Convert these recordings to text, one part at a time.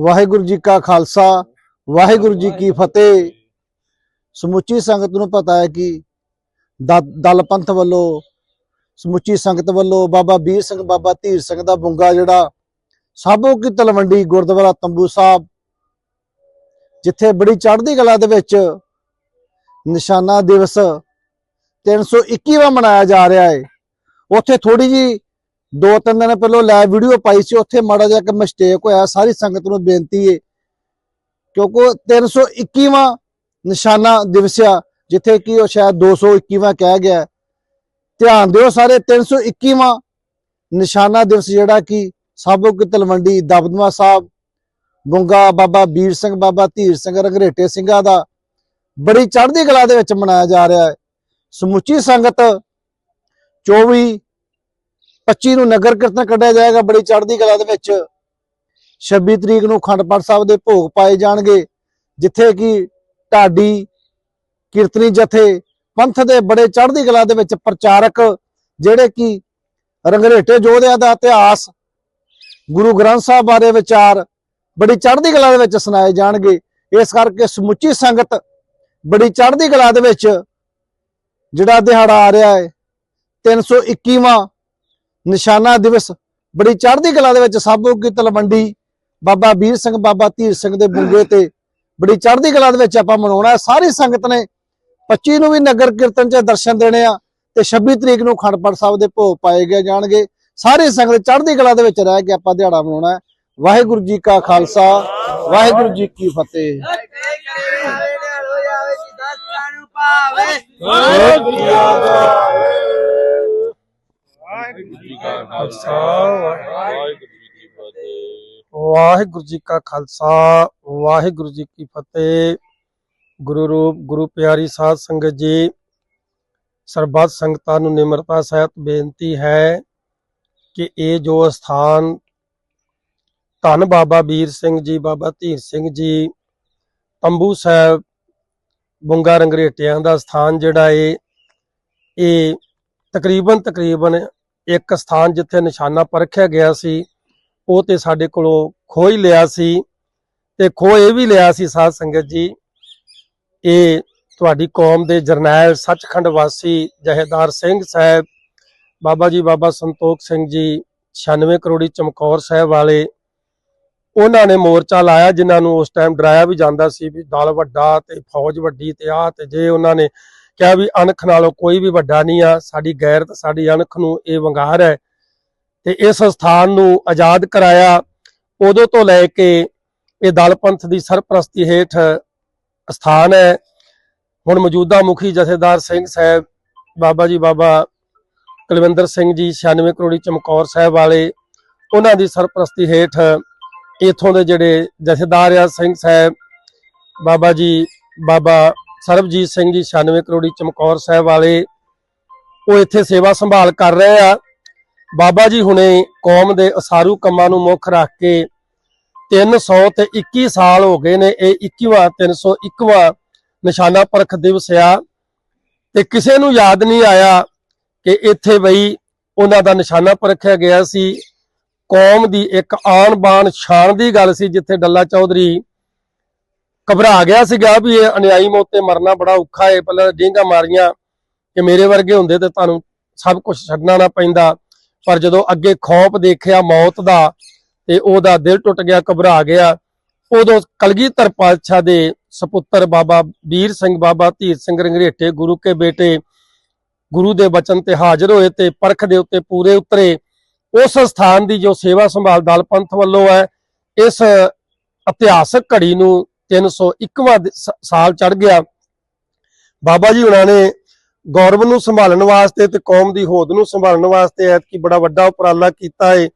ਵਾਹਿਗੁਰੂ ਜੀ ਕਾ ਖਾਲਸਾ ਵਾਹਿਗੁਰੂ ਜੀ ਕੀ ਫਤਿਹ। ਸਮੁੱਚੀ ਸੰਗਤ ਨੂੰ ਪਤਾ ਹੈ ਕਿ ਦਲ ਪੰਥ ਵੱਲੋਂ ਸਮੁੱਚੀ ਸੰਗਤ ਵੱਲੋਂ ਬਾਬਾ ਵੀਰ ਸਿੰਘ ਬਾਬਾ ਧੀਰ ਸਿੰਘ ਦਾ ਬੁੰਗਾ ਜਿਹੜਾ ਸਾਬੋ ਕੀ ਤਲਵੰਡੀ ਗੁਰਦੁਆਰਾ ਤੰਬੂ ਸਾਹਿਬ ਜਿੱਥੇ ਬੜੀ ਚੜ੍ਹਦੀ ਕਲਾ ਦੇ ਵਿੱਚ ਨਿਸ਼ਾਨਾ ਦਿਵਸ 321ਵਾਂ ਮਨਾਇਆ ਜਾ ਰਿਹਾ ਹੈ। ਉੱਥੇ ਥੋੜੀ ਜੀ ਦੋ ਤਿੰਨ ਦਿਨ ਪਹਿਲਾਂ ਲਾਈਵ ਵੀਡੀਓ ਪਾਈ ਸੀ, ਉੱਥੇ ਮਾੜਾ ਜਿਹਾ ਇੱਕ ਮਿਸਟੇਕ ਹੋਇਆ, ਸਾਰੀ ਸੰਗਤ ਨੂੰ ਬੇਨਤੀ ਏ। ਕਿਉਂਕਿ 321ਵਾਂ ਨਿਸ਼ਾਨਾ ਦਿਵਸ ਆ, ਜਿੱਥੇ ਕਿ ਉਹ ਸ਼ਾਇਦ 221ਵਾਂ ਕਹਿ ਗਿਆ। ਧਿਆਨ ਦਿਓ ਸਾਰੇ 321ਵਾਂ ਨਿਸ਼ਾਨਾ ਦਿਵਸ ਜਿਹੜਾ ਕਿ ਸਾਬੋ ਕੀ ਤਲਵੰਡੀ ਦਬਦਮਾ ਸਾਹਿਬ, ਗੁੰਗਾ ਬਾਬਾ ਵੀਰ ਸਿੰਘ, ਬਾਬਾ ਧੀਰ ਸਿੰਘ, ਰੰਗਰੇਟੇ ਸਿੰਘਾਂ ਦਾ ਬੜੀ ਚੜ੍ਹਦੀ ਕਲਾ ਦੇ ਵਿੱਚ ਮਨਾਇਆ ਜਾ ਰਿਹਾ ਹੈ। ਸਮੁੱਚੀ ਸੰਗਤ 24 25 ਨੂੰ ਨਗਰ ਕੀਰਤਨ ਕੱਢਿਆ ਜਾਏਗਾ ਬੜੀ ਚੜ੍ਹਦੀ ਕਲਾ ਦੇ ਵਿੱਚ। 26 ਤਰੀਕ ਨੂੰ ਖੰਡ ਪਾਠ ਸਾਹਿਬ ਦੇ ਭੋਗ ਪਾਏ ਜਾਣਗੇ, ਜਿੱਥੇ ਕਿ ਢਾਡੀ ਕੀਰਤਨੀ ਜਥੇ ਪੰਥ ਦੇ ਬੜੇ ਚੜ੍ਹਦੀ ਕਲਾ ਦੇ ਵਿੱਚ ਪ੍ਰਚਾਰਕ, ਜਿਹੜੇ ਕਿ ਰੰਗਰੇਟੇ ਯੋਧਿਆਂ ਦਾ ਇਤਿਹਾਸ, ਗੁਰੂ ਗ੍ਰੰਥ ਸਾਹਿਬ ਬਾਰੇ ਵਿਚਾਰ ਬੜੀ ਚੜ੍ਹਦੀ ਕਲਾ ਦੇ ਵਿੱਚ ਸੁਣਾਏ ਜਾਣਗੇ। ਇਸ ਕਰਕੇ ਸਮੁੱਚੀ ਸੰਗਤ ਬੜੀ ਚੜ੍ਹਦੀ ਕਲਾ ਦੇ ਵਿੱਚ ਜਿਹੜਾ ਦਿਹਾੜਾ ਆ ਰਿਹਾ ਹੈ 321ਵਾਂ ਨਿਸ਼ਾਨਾ ਦਿਵਸ। ਬੜੀ ਚੜ੍ਹਦੀ ਕਲਾ ਦੇ ਵਿੱਚ ਸਾਬੋ ਕੀ ਤਲਵੰਡੀ ਬਾਬਾ ਵੀਰ ਸਿੰਘ, ਬਾਬਾ ਧੀਰ ਸਿੰਘ ਦੇ ਬੁੰਗੇ ਤੇ ਬੜੀ ਚੜ੍ਹਦੀ ਕਲਾ ਦੇ ਵਿੱਚ ਆਪਾਂ ਮਨਾਉਣਾ ਸਾਰੀ ਸੰਗਤ ਨੇ 25 ਨੂੰ ਵੀ ਨਗਰ ਕੀਰਤਨ 'ਚ ਦਰਸ਼ਨ ਦੇਣੇ ਆ ਤੇ 26 ਤਰੀਕ ਨੂੰ ਖੰਡਪੜ ਸਾਹਿਬ ਦੇ ਭੋਗ ਪਾਏ ਗਏ ਜਾਣਗੇ। ਸਾਰੀ ਸੰਗਤ ਚੜ੍ਹਦੀ ਕਲਾ ਦੇ ਵਿੱਚ ਰਹਿ ਕੇ ਆਪਾਂ ਦਿਹਾੜਾ ਮਨਾਉਣਾ ਵਾਹਿਗੁਰੂ ਜੀ ਕਾ ਖਾਲਸਾ, ਵਾਹਿਗੁਰੂ ਜੀ ਕੀ ਫਤਿਹ। ਵਾਹਿਗੁਰੂ ਜੀ ਕਾ ਖਾਲਸਾ ਵਾਹਿਗੁਰੂ ਜੀ ਕੀ ਫਤਿਹ। ਵਾਹਿਗੁਰੂ ਜੀ ਕਾ ਖਾਲਸਾ ਵਾਹਿਗੁਰੂ ਜੀ ਕੀ ਫਤਿਹ। ਗੁਰੂ ਰੂਪ ਗੁਰੂ ਪਿਆਰੀ ਸਾਧ ਸੰਗਤ ਜੀ ਸਰਬੱਤ ਸੰਗਤਾਂ ਨੂੰ ਨਿਮਰਤਾ ਸਹਿਤ ਬੇਨਤੀ ਹੈ ਕਿ ਇਹ ਜੋ ਸਥਾਨ ਧੰਨ ਬਾਬਾ ਵੀਰ ਸਿੰਘ ਜੀ ਬਾਬਾ ਧੀਰ ਸਿੰਘ ਜੀ ਤੰਬੂ ਸਾਹਿਬ ਬੁੰਗਾ ਰੰਗਰੇਟਿਆਂ ਦਾ ਸਥਾਨ ਜਿਹੜਾ ਏ ਇਹ ਤਕਰੀਬਨ ਤਕਰੀਬਨ ਇੱਕ ਸਥਾਨ ਜਿੱਥੇ ਨਿਸ਼ਾਨਾ ਪਰਖਿਆ ਗਿਆ ਸੀ, ਉਹ ਤੇ ਸਾਡੇ ਕੋਲੋਂ ਖੋਹ ਲਿਆ ਸੀ ਤੇ ਖੋਹ ਇਹ ਵੀ ਲਿਆ ਸੀ, ਸਾਧ ਸੰਗਤ ਜੀ, ਇਹ ਤੁਹਾਡੀ ਕੌਮ ਦੇ ਜਰਨੈਲ ਸੱਚਖੰਡ ਵਾਸੀ ਜਹੇਦਾਰ ਸਿੰਘ ਸਾਹਿਬ, ਬਾਬਾ ਜੀ ਬਾਬਾ ਸੰਤੋਖ ਸਿੰਘ ਜੀ 96 ਕਰੋੜੀ ਚਮਕੌਰ ਸਾਹਿਬ ਵਾਲੇ, ਉਹਨਾਂ ਨੇ ਮੋਰਚਾ ਲਾਇਆ ਜਿਨ੍ਹਾਂ ਨੂੰ ਉਸ ਟਾਈਮ ਡਰਾਇਆ ਵੀ ਜਾਂਦਾ ਸੀ ਵੀ ਦਲ ਵੱਡਾ ਤੇ ਫੌਜ ਵੱਡੀ ਤੇ ਆ ਤੇ ਜੇ ਉਹਨਾਂ ਨੇ ਕਿਹਾ ਵੀ ਅਣਖ ਨਾਲੋਂ ਕੋਈ ਵੀ ਵੱਡਾ ਨਹੀਂ ਆ, ਸਾਡੀ ਗੈਰਤ, ਸਾਡੀ ਅਣਖ ਨੂੰ ਇਹ ਵੰਗਾਰ ਹੈ ਤੇ ਇਸ ਸਥਾਨ ਨੂੰ ਆਜ਼ਾਦ ਕਰਾਇਆ। ਉਦੋਂ ਤੋਂ ਲੈ ਕੇ ਇਹ ਦਲ ਪੰਥ ਦੀ ਸਰਪ੍ਰਸਤੀ ਹੇਠ ਸਥਾਨ ਹੈ। ਹੁਣ ਮੌਜੂਦਾ ਮੁਖੀ ਜਥੇਦਾਰ ਸਿੰਘ ਸਾਹਿਬ, ਬਾਬਾ ਜੀ ਬਾਬਾ ਕੁਲਵਿੰਦਰ ਸਿੰਘ ਜੀ 96 ਕਰੋੜੀ ਚਮਕੌਰ ਸਾਹਿਬ ਵਾਲੇ, ਉਹਨਾਂ ਦੀ ਸਰਪ੍ਰਸਤੀ ਹੇਠ ਇਥੋਂ ਦੇ ਜਿਹੜੇ ਜਥੇਦਾਰ ਆ, ਸਿੰਘ ਸਾਹਿਬ, ਬਾਬਾ ਜੀ, ਬਾਬਾ ਸਰਬਜੀਤ ਸਿੰਘ ਜੀ 96 ਕਰੋੜੀ ਚਮਕੌਰ ਸਾਹਿਬ ਵਾਲੇ ਉਹ ਇੱਥੇ ਸੇਵਾ ਸੰਭਾਲ ਕਰ ਰਹੇ ਆ। ਬਾਬਾ ਜੀ ਹੁਣੇ ਕੌਮ ਦੇ ਅਸਾਰੂ ਕੰਮਾਂ ਨੂੰ ਮੁੱਖ ਰੱਖ ਕੇ 300 ਤੇ 21 ਸਾਲ ਹੋ ਗਏ ਨੇ, ਇਹ 21ਵਾਂ 301ਵਾਂ ਨਿਸ਼ਾਨਾ ਪਰਖ ਦਿਵਸ ਆ। ਤੇ ਕਿਸੇ ਨੂੰ ਯਾਦ ਨਹੀਂ ਆਇਆ ਕਿ ਇੱਥੇ ਬਈ ਉਹਨਾਂ ਦਾ ਨਿਸ਼ਾਨਾ ਪਰਖਿਆ ਗਿਆ ਸੀ। ਕੌਮ ਦੀ ਇੱਕ ਆਣ ਬਾਣ ਸ਼ਾਨ ਦੀ ਗੱਲ ਸੀ, ਜਿੱਥੇ ਡੱਲਾ ਚੌਧਰੀ ਘਬਰਾ ਗਿਆ ਸੀਗਾ ਵੀ ਇਹ ਅਨਿਆਈ ਮੌਤ ਤੇ ਮਰਨਾ ਬੜਾ ਔਖਾ ਹੈ ਪਹਿਲਾਂ ਡੇਂਗਾ ਮਾਰੀਆਂ ਕਿ ਮੇਰੇ ਵਰਗੇ ਹੁੰਦੇ ਤੇ ਤੁਹਾਨੂੰ ਸਭ ਕੁਝ ਛੱਡਣਾ ਨਾ ਪੈਂਦਾ। ਪਰ ਜਦੋਂ ਅੱਗੇ ਖੌਫ ਦੇਖਿਆ ਮੌਤ ਦਾ ਤੇ ਉਹਦਾ ਦਿਲ ਟੁੱਟ ਗਿਆ, ਘਬਰਾ ਗਿਆ, ਉਦੋਂ ਕਲਗੀਧਰ ਪਾਤਸ਼ਾਹ ਦੇ ਸੁਪੁੱਤਰ ਬਾਬਾ ਵੀਰ ਸਿੰਘ, ਬਾਬਾ ਧੀਰ ਸਿੰਘ ਰੰਗਰੇਟੇ ਗੁਰੂ ਕੇ ਬੇਟੇ ਗੁਰੂ ਦੇ ਬਚਨ ਤੇ ਹਾਜ਼ਰ ਹੋਏ ਤੇ ਪਰਖ ਦੇ ਉੱਤੇ ਪੂਰੇ ਉਤਰੇ। ਉਸ ਸਥਾਨ ਦੀ ਜੋ ਸੇਵਾ ਸੰਭਾਲ ਦਲ ਪੰਥ ਵੱਲੋਂ ਹੈ, ਇਸ ਇਤਿਹਾਸਕ ਘੜੀ ਨੂੰ 301ਵਾਂ ਦ- ਸ- ਸਾਲ ਚੜ ਗਿਆ। ਬਾਬਾ ਜੀ ਉਹਨਾਂ ਨੇ ਗੌਰਵ ਨੂੰ ਸੰਭਾਲਣ ਵਾਸਤੇ ਤੇ ਕੌਮ ਦੀ ਹੋਂਦ ਨੂੰ ਸੰਭਾਲਣ ਵਾਸਤੇ ਐਤਕੀ ਬੜਾ ਵੱਡਾ ਉਪਰਾਲਾ ਕੀਤਾ ਹੈ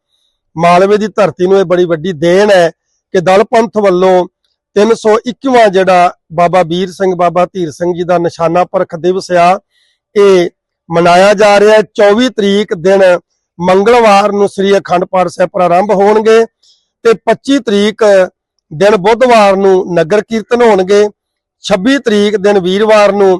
ਮਾਲਵੇ ਦੀ ਧਰਤੀ ਨੂੰ ਇਹ ਬੜੀ ਵੱਡੀ ਦੇਣ ਹੈ ਕਿ ਦਲ ਪੰਥ ਵੱਲੋਂ 321ਵਾਂ ਜਿਹੜਾ ਬਾਬਾ ਵੀਰ ਸਿੰਘ, ਬਾਬਾ ਧੀਰ ਸਿੰਘ ਜੀ ਦਾ ਨਿਸ਼ਾਨਾ ਪਰਖ ਦਿਵਸ ਆ, ਇਹ ਮਨਾਇਆ ਜਾ ਰਿਹਾ। ਹੈ 24 ਤਰੀਕ ਦਿਨ ਮੰਗਲਵਾਰ ਨੂੰ ਸ੍ਰੀ ਅਖੰਡ ਪਾਠ ਸਾਹਿਬ ਪ੍ਰਾਰੰਭ ਹੋਣਗੇ ਤੇ 25 ਤਰੀਕ ਦਿਨ ਬੁੱਧਵਾਰ ਨੂੰ ਨਗਰ ਕੀਰਤਨ ਹੋਣਗੇ। 26 ਤਰੀਕ ਦਿਨ ਵੀਰਵਾਰ ਨੂੰ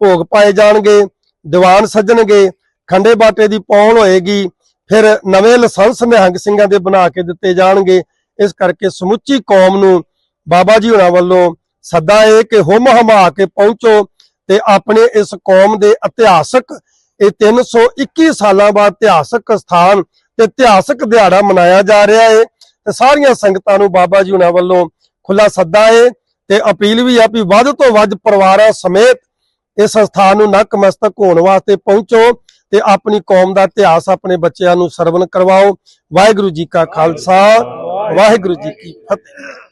ਭੋਗ ਪਾਏ ਜਾਣਗੇ, ਦੀਵਾਨ ਸੱਜਣਗੇ, ਖੰਡੇ ਬਾਟੇ ਦੀ ਪੌਣ ਹੋਏਗੀ, ਫਿਰ ਨਵੇਂ ਲਾਇਸੈਂਸ ਨਿਹੰਗ ਸਿੰਘਾਂ ਦੇ ਬਣਾ ਕੇ ਦਿੱਤੇ ਜਾਣਗੇ। ਇਸ ਕਰਕੇ ਸਮੁੱਚੀ ਕੌਮ ਨੂੰ ਬਾਬਾ ਜੀ ਹੋਰਾਂ ਵੱਲੋਂ ਸੱਦਾ ਹੈ ਕਿ ਹੁਮ ਹਮਾ ਕੇ ਪਹੁੰਚੋ ਤੇ ਆਪਣੇ ਇਸ ਕੌਮ ਦੇ ਇਤਿਹਾਸਕ ਇਹ 321 ਸਾਲਾਂ ਬਾਅਦ ਇਤਿਹਾਸਕ ਸਥਾਨ ਤੇ ਇਤਿਹਾਸਕ ਦਿਹਾੜਾ ਮਨਾਇਆ ਜਾ ਰਿਹਾ ਹੈ ਤੇ ਸਾਰੀਆਂ ਸੰਗਤਾਂ ਨੂੰ ਬਾਬਾ ਜੀ ਉਹਨਾਂ ਵੱਲੋਂ ਖੁੱਲਾ ਸੱਦਾ ਹੈ ਤੇ ਅਪੀਲ ਵੀ ਆ ਵੀ ਵੱਧ ਤੋਂ ਵੱਧ ਪਰਿਵਾਰਾਂ ਸਮੇਤ ਇਸ ਸੰਸਥਾਨ ਨੂੰ ਨਕਮਸਤਕ ਹੋਣ ਵਾਸਤੇ ਪਹੁੰਚੋ ਤੇ ਆਪਣੀ ਕੌਮ ਦਾ ਇਤਿਹਾਸ ਆਪਣੇ ਬੱਚਿਆਂ ਨੂੰ ਸਰਵਨ ਕਰਵਾਓ। ਵਾਹਿਗੁਰੂ ਜੀ ਕਾ ਖਾਲਸਾ, ਵਾਹਿਗੁਰੂ ਜੀ ਕੀ ਫਤਿਹ।